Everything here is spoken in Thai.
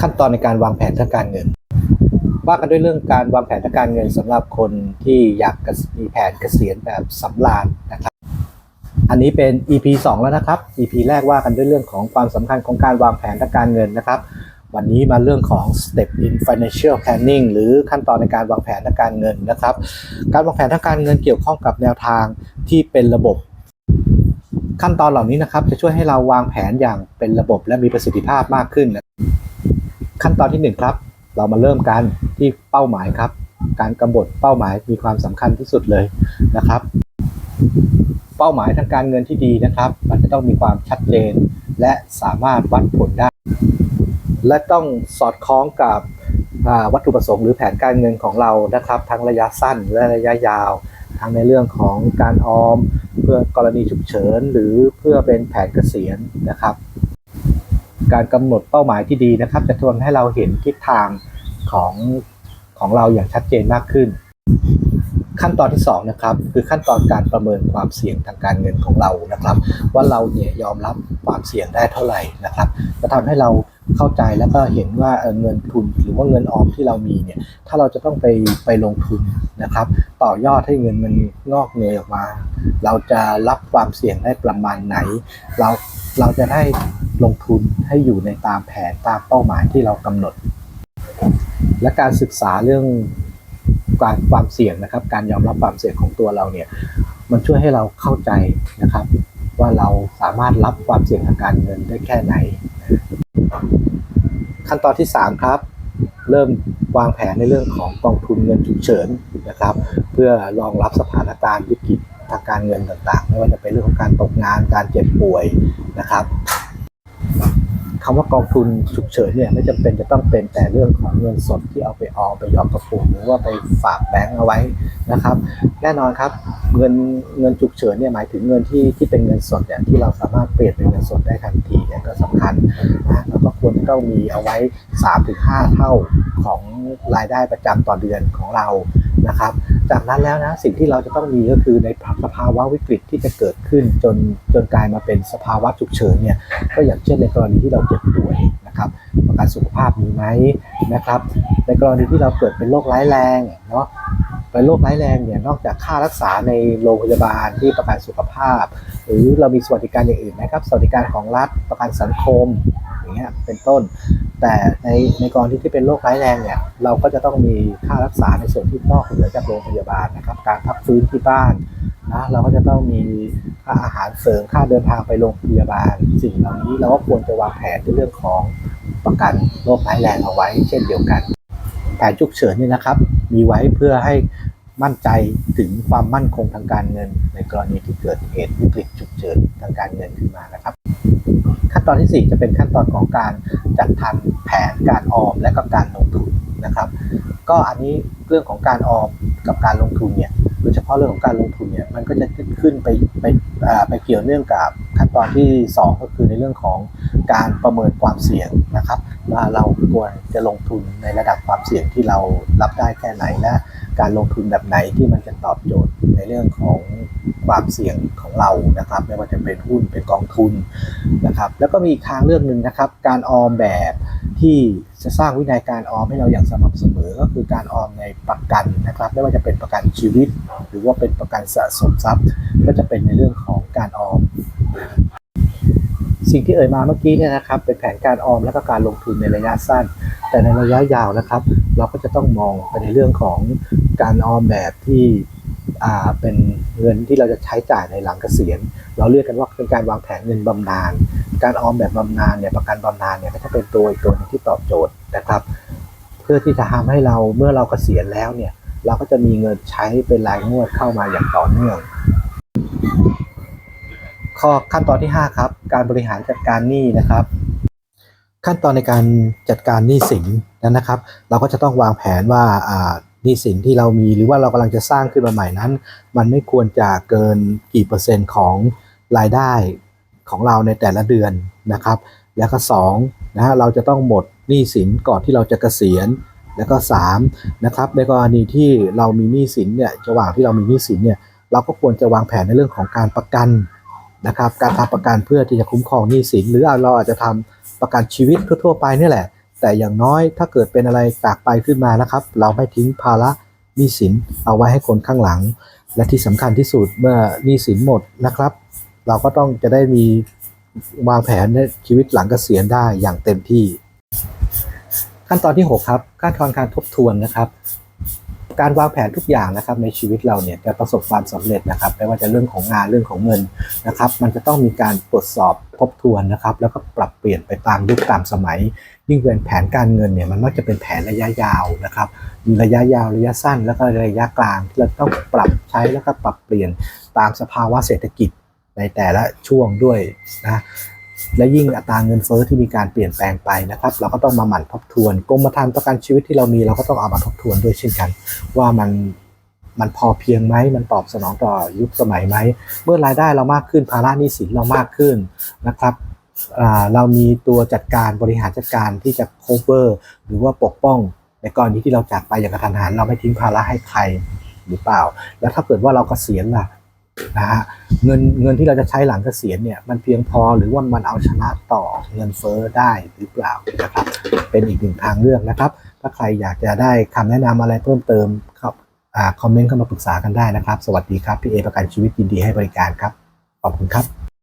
ขั้นตอนในการวางแผนทางการเงิน ว่ากันด้วยเรื่องการวางแผนทางการเงินสำหรับคนที่อยากมีแผนเกษียณแบบสำราญนะครับ อันนี้เป็น EP 2 แล้วนะครับ EP แรกว่ากันด้วยเรื่องของความสำคัญของการวางแผนทางการเงินนะครับ วันนี้มาเรื่องของ step in financial planning หรือขั้นตอนในการวางแผนทางการเงินนะครับ การวางแผนทางการเงินเกี่ยวข้องกับแนวทางที่เป็นระบบขั้นตอนเหล่านี้นะครับจะช่วยให้เราวางแผนอย่างเป็นระบบและมีประสิทธิภาพมากขึ้น ขั้นตอนที่หนึ่งครับ เรามาเริ่มกันที่เป้าหมายครับ การกำหนดเป้าหมายมีความสำคัญที่สุดเลยนะครับ เป้าหมายทางการเงินที่ดีนะครับ มันจะต้องมีความชัดเจน และสามารถวัดผลได้ และต้องสอดคล้องกับวัตถุประสงค์หรือแผนการเงินของเรานะครับ ทั้งระยะสั้นและระยะยาว ทั้งในเรื่องของการออม เพื่อกรณีฉุกเฉิน หรือเพื่อเป็นแผนเกษียณนะครับ การกำหนดเป้าหมายที่ดีนะครับ จะทำให้เราเห็นทิศทางของของเราอย่างชัดเจนมากขึ้น ขั้นตอนที่สองนะครับคือขั้นตอนการประเมินความเสี่ยงทางการเงินของเรานะครับ ว่าเราเนี่ยยอมรับความเสี่ยงได้เท่าไหร่นะครับ จะทำให้เราเข้าใจแล้วก็เห็นว่าเออเงินทุนหรือว่าเงินออมที่เรามีเนี่ยถ้าเราจะต้องไปไปลงทุนนะครับ ต่อยอดให้เงินมันงอกเงยออกมา เราจะรับความเสี่ยงได้ประมาณไหน เราเราจะได้ ลงทุนให้อยู่ในตามแผนตามเป้าหมายที่เรากำหนด และการศึกษาเรื่องการความเสี่ยงนะครับ การยอมรับความเสี่ยงของตัวเราเนี่ยมันช่วยให้เราเข้าใจนะครับ ว่าเราสามารถรับความเสี่ยงทางการเงินได้แค่ไหน ขั้นตอนที่ 3 ครับ เริ่มวางแผนในเรื่องของกองทุนเงินฉุกเฉินนะครับ เพื่อรองรับสถานการณ์วิกฤตทางการเงินต่างๆ ไม่ว่าจะเป็นเรื่องของการตกงานการเจ็บป่วยนะครับ คำว่ากองทุนฉุกเฉินเนี่ยไม่จำเป็นจะต้องเป็นแต่เรื่องของเงินสดที่เอาไปออมไปหยอดกระปุกหรือว่าไปฝากแบงก์เอาไว้นะครับ แน่นอนครับเงินเงินฉุกเฉินเนี่ยหมายถึงเงินที่ที่เป็นเงินสดเนี่ยที่เราสามารถเปลี่ยนเป็นเงินสดได้ทันทีเนี่ยก็สำคัญนะแล้วก็ควรจะต้องมีเอาไว้ 3-5 เท่าของรายได้ประจำต่อเดือนของเรา นะครับ จากนั้นแล้วนะสิ่งที่เราจะต้องมีก็คือในสภาวะวิกฤตที่จะเกิดขึ้นจนจนกลายมาเป็นสภาวะฉุกเฉินเนี่ยก็อย่างเช่นในกรณีที่เราเจ็บป่วยนะครับประกันสุขภาพมีไหมนะครับ ในกรณีที่เราเกิดเป็นโรคร้ายแรงเนาะเป็นโรคร้ายแรงเนี่ยนอกจากค่ารักษาในโรงพยาบาลที่ประกันสุขภาพ หรือเรามีสวัสดิการอย่างอื่นนะครับ สวัสดิการของรัฐประกันสังคมอย่างเงี้ยเป็นต้น แต่ในในกรณีที่เป็นโรคร้ายแรงเนี่ยเราก็จะต้องมีค่ารักษาในส่วนที่นอกเหนือจากโรงพยาบาลนะครับ การพักฟื้นที่บ้านนะเราก็จะต้องมีค่าอาหารเสริมค่าเดินทางไปโรงพยาบาล สิ่งเหล่านี้เราก็ควรจะวางแผนในเรื่องของประกันโรคร้ายแรงเอาไว้ เช่นเดียวกันแผนฉุกเฉินนี่นะครับ มีไว้เพื่อให้ มั่นใจถึงความมั่นคงทางการเงิน ในกรณีที่เกิดเหตุวิกฤตฉุกเฉินทางการเงินขึ้นมานะครับ ขั้นตอนที่ 4 จะเป็นขั้นตอนของการจัดทำแผนการออมและก็การลงทุนนะครับ ก็อันนี้เรื่องของการออมกับการลงทุนเนี่ยโดยเฉพาะเรื่องของการลงทุนเนี่ยมันก็จะขึ้นไปไปอ่าไปเกี่ยวเนื่องกับ ขั้นตอนที่ 2 ก็คือในเรื่องของการประเมินความเสี่ยงนะครับว่าเราควรจะลงทุนในระดับความเสี่ยงที่เรารับได้แค่ไหนและการลงทุนแบบไหนที่มันจะตอบโจทย์ในเรื่องของความเสี่ยงของเรานะครับ ไม่ว่าจะเป็นหุ้นเป็นกองทุนนะครับ แล้วก็มีอีกทางเลือกหนึ่งนะครับ การออมแบบที่จะสร้างวินัยการออมให้เราอย่างสม่ำเสมอ ก็คือการออมในประกันนะครับ ไม่ว่าจะเป็นประกันชีวิต หรือว่าเป็นประกันสะสมทรัพย์ ก็จะเป็นในเรื่องของ การออม สิ่งที่เอ่ยมาเมื่อกี้เนี่ยนะครับ เป็นแผนการออมและก็การลงทุนในระยะสั้น แต่ในระยะยาวนะครับ เราก็จะต้องมองไปในเรื่องของการออมแบบที่เป็นเงินที่เราจะใช้จ่ายในหลังเกษียณ เราเรียกกันว่าเป็นการวางแผนเงินบำนาญ การออมแบบบำนาญเนี่ยประกันบำนาญเนี่ยก็จะเป็นตัวอีกตัวหนึงที่ตอบโจทย์นะครับ เพื่อที่จะทำให้เราเมื่อเราเกษียณแล้วเนี่ยเราก็จะมีเงินใช้เป็นรายงวดเข้ามาอย่างต่อเนื่อง ข้อขั้นตอนที่ 5 ครับ การบริหารจัดการหนี้นะครับ ขั้นตอนในการจัดการหนี้สินนั้นนะครับ เราก็จะต้องวางแผนว่าหนี้สินที่เรามีหรือว่าเรากำลังจะสร้างขึ้นมาใหม่นั้น มันไม่ควรจะเกินกี่เปอร์เซ็นต์ของรายได้ของเราในแต่ละเดือนนะครับ แล้วก็2นะฮะเราจะต้องหมดหนี้สินก่อนที่เราจะเกษียณแล้วก็3นะครับในกรณีที่เรามีหนี้สินเนี่ยระหว่างที่เรามีหนี้สินเนี่ยเราก็ควรจะวางแผนในเรื่องของการประกัน นะครับ การทำประกันเพื่อที่จะคุ้มครองหนี้สินหรือเราอาจจะทำประกันชีวิตทั่วๆไปนี่แหละ แต่อย่างน้อยถ้าเกิดเป็นอะไรจากไปขึ้นมานะครับ เราไม่ทิ้งภาระหนี้สินเอาไว้ให้คนข้างหลัง และที่สำคัญที่สุดเมื่อหนี้สินหมดนะครับ เราก็ต้องจะได้มีวางแผนในชีวิตหลังเกษียณได้อย่างเต็มที่ ขั้นตอนที่ 6 ครับขั้นตอนการทบทวนนะครับ การวางแผนทุกอย่างนะครับในชีวิตเราเนี่ยจะประสบความสำเร็จนะครับไม่ว่าจะเรื่องของงานเรื่องของเงินนะครับมันจะต้องมีการตรวจสอบทบทวนนะครับแล้วก็ปรับเปลี่ยนไปตามยุคตามสมัย ยิ่งเป็นแผนการเงินเนี่ยมันมักจะเป็นแผนระยะยาวนะครับมีระยะยาวระยะสั้น แล้วก็ระยะกลางที่เราต้องปรับใช้แล้วก็ปรับเปลี่ยนตามสภาวะเศรษฐกิจในแต่ละช่วงด้วยนะ และยิ่งอัตราเงินเฟ้อที่มีการเปลี่ยนแปลงไปนะครับ เราก็ต้องมาหมั่นทบทวนกรมธรรม์ประกันชีวิตที่เรามีเราก็ต้องเอามาทบทวนด้วยเช่นกัน ว่ามันมันพอเพียงไหมมันตอบสนองต่อยุคสมัยไหมเมื่อรายได้เรามากขึ้นภาระหนี้สินเรามากขึ้นนะครับเรามีตัวจัดการบริหารจัดการที่จะ cover หรือว่าปกป้อง ในกรณีที่เราจากไปอย่างกระทันหันเราไม่ทิ้งภาระให้ใครหรือเปล่า แล้วถ้าเกิดว่าเรากเกษียณล่ะ นะฮะเงินเงินที่เราจะใช้หลังเกษียณเนี่ยมันเพียงพอหรือว่ามันเอาชนะต่อเงินเฟ้อได้หรือเปล่านะครับ เป็นอีกหนึ่งทางเลือกนะครับ ถ้าใครอยากจะได้คำแนะนำอะไรเพิ่มเติมครับอ่าคอมเมนต์เข้ามาปรึกษากันได้นะครับ สวัสดีครับพี่เอประกันชีวิตยินดีให้บริการครับขอบคุณครับ